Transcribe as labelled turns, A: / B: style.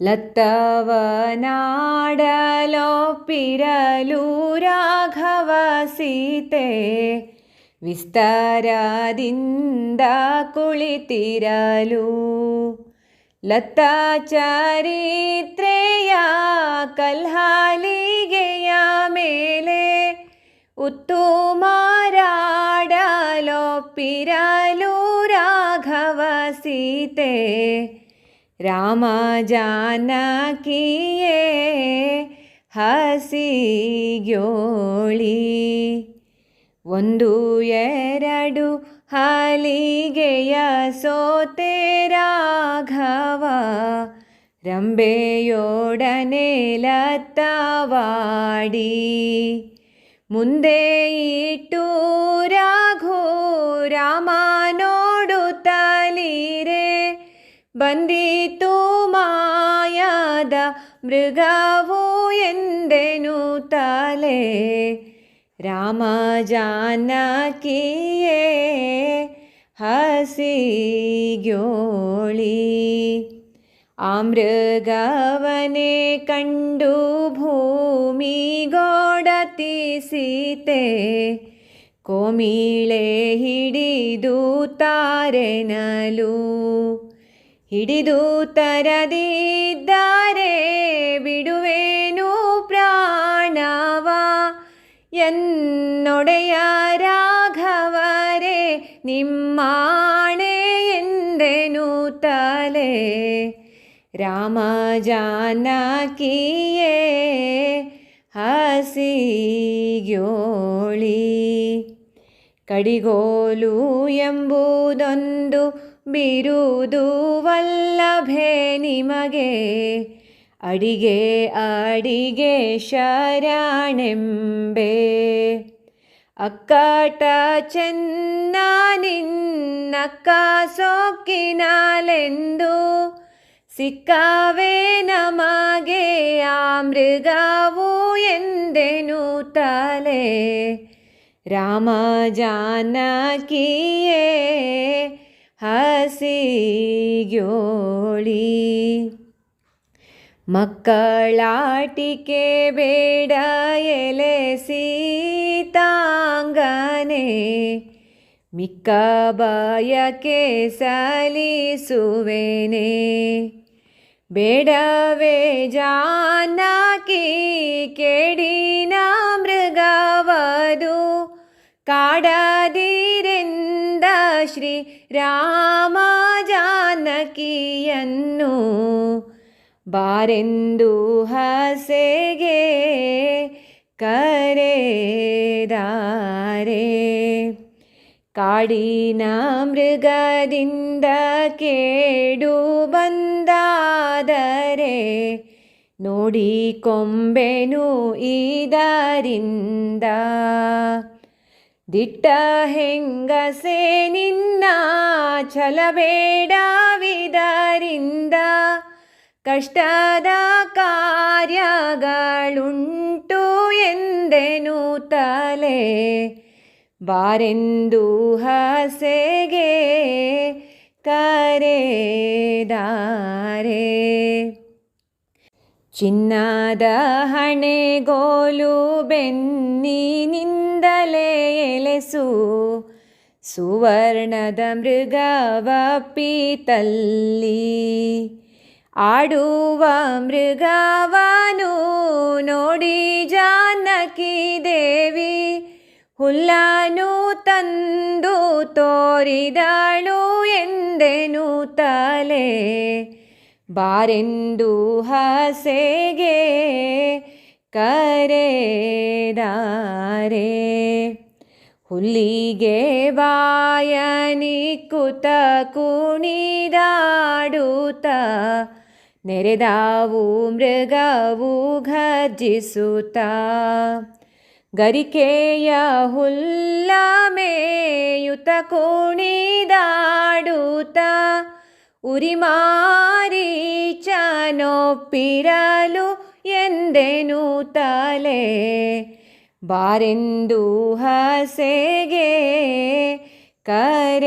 A: ಲತ್ತವನಾಡಲೊಪ್ಪಿರಲು ರಾಘವ ಸೀತೆ ವಿಸ್ತಾರದಿಂದ ಕುಳಿತಿರಲು ಲತ್ತ ಚರಿತ್ರೆಯ ಕಲ್ಹಾಲಿಗೆಯ ಮೇಲೆ ಉತ್ತು ಮಾರಾಡಲೊಪ್ಪಿರಲು ರಾಘವ ಸೀತೆ ರಾಮ ಜಾನಕಿಯೇ ಹಸಿಗ್ಯೋಳಿ ಒಂದು ಎರಡು ಹಲಿಗೆಯ ಸೋತೆ ರಾಘವ ರಂಬೆಯೊಡನೆ ಲತ್ತವಾಡಿ ಮುಂದೆ ಇಟ್ಟು ರಾಘು ರಾಮ ನೋಡುತ್ತಲೀರೆ ಬಂದಿತು ಮಾಯದ ಮೃಗವು ಎಂದೆನು ತಲೆ ರಾಮ ಜಾನಕಿಯೇ ಹಸಿಗ್ಯೋಳಿ ಆ ಮೃಗವನೆ ಕಂಡು ಭೂಮಿ ಗೋಡತಿ ಸೀತೆ ಕೋಮಿಳೆ ಹಿಡಿದು ತಾರೆನಲು ಹಿಡಿದು ತರದಿದ್ದಾರೆ ಬಿಡುವೇನು ಪ್ರಾಣವ. ಎನ್ನೊಡೆಯ ರಾಘವರೇ ನಿಮ್ಮಾಣೆ ಎಂದೆನು ತಲೆ. ರಾಮ ಜಾನಕಿಯೇ ಹಸಿಗ್ಯೋಳಿ ಕಡಿಗೋಲು ಎಂಬುದೊಂದು ಬಿರುದು ವಲ್ಲಭೆ ನಿಮಗೆ ಅಡಿಗೆ ಅಡಿಗೆ ಶರಣೆಂಬೆ ಅಕ್ಕಟ ಚೆನ್ನ ನಿನ್ನಕ್ಕ ಸೊಕ್ಕಿನಲೆಂದು ಸಿಕ್ಕವೇ ನಮಗೆ ಆ ಮೃಗವು ಎಂದೆನು ತಲೆ ರಾಮ ಜಾನಕಿಯೇ ಹಸಿಗ್ಯೋಳಿ. ಮಕ್ಕಳಾಟಿಕೆ ಬೇಡ ಎಲೆ ಸೀತಾಂಗನೆ. ಮಿಕ್ಕ ಬಾಯಕೆ ಸಲಿಸುವೆನೆ. ಬೇಡವೇ ಜಾನಕಿ ಕೇಡಿನ ರಾಮ ಜಾನಕಿಯನ್ನು ಬಾರೆಂದು ಹಸೆಗೆ ಕರೆದಾರೆ. ಕಾಡಿನ ಮೃಗದಿಂದ ಕೇಡು ಬಂದಾದರೆ ನೋಡಿ ಕೊಂಬೆನು ಇದರಿಂದ ದಿಟ್ಟ ಹೆಂಗಸೆ ನಿನ್ನ ಛಲಬೇಡವಿದರಿಂದ ಕಷ್ಟದ ಕಾರ್ಯಗಳುಂಟು ಎಂದೆನು ತಲೆ. ಬಾರೆಂದು ಹಸೆಗೆ ಕರೆದಾರೆ. ಚಿನ್ನದ ಹಣೆಗೋಲು ಬೆನ್ನಿನಿಂದಲೇ ಎಲೆಸು. ಸುವರ್ಣದ ಮೃಗವಪ್ಪಿತಲ್ಲಿ ಆಡುವ ಮೃಗವನು ನೋಡಿ ಜಾನಕಿ ದೇವಿ. ಹುಲ್ಲನು ತಂದು ತೋರಿದಳು ಎಂದೆನು ತಲೆ. ಬಾರೆಂದು ಹಸೆಗೆ ಕರೆದಾರೆ. ಹುಲ್ಲಿಗೆ ಬಾಯನಿ ಕುತ ಕುಣಿದಾಡುತ್ತ ನೆರೆದಾವು ಮೃಗವು ಘರ್ಜಿಸುತ್ತ. ಗರಿಕೆಯ ಹುಲ್ಲ ಮೇಯುತ ಕುಣಿದಾಡುತ್ತ ഉരിമാരീച്ചാനൊപ്പിരാലു എന്റെ നൂത്താലേ ബാരെന്തു ഹസേഗേ? കരേദാരേ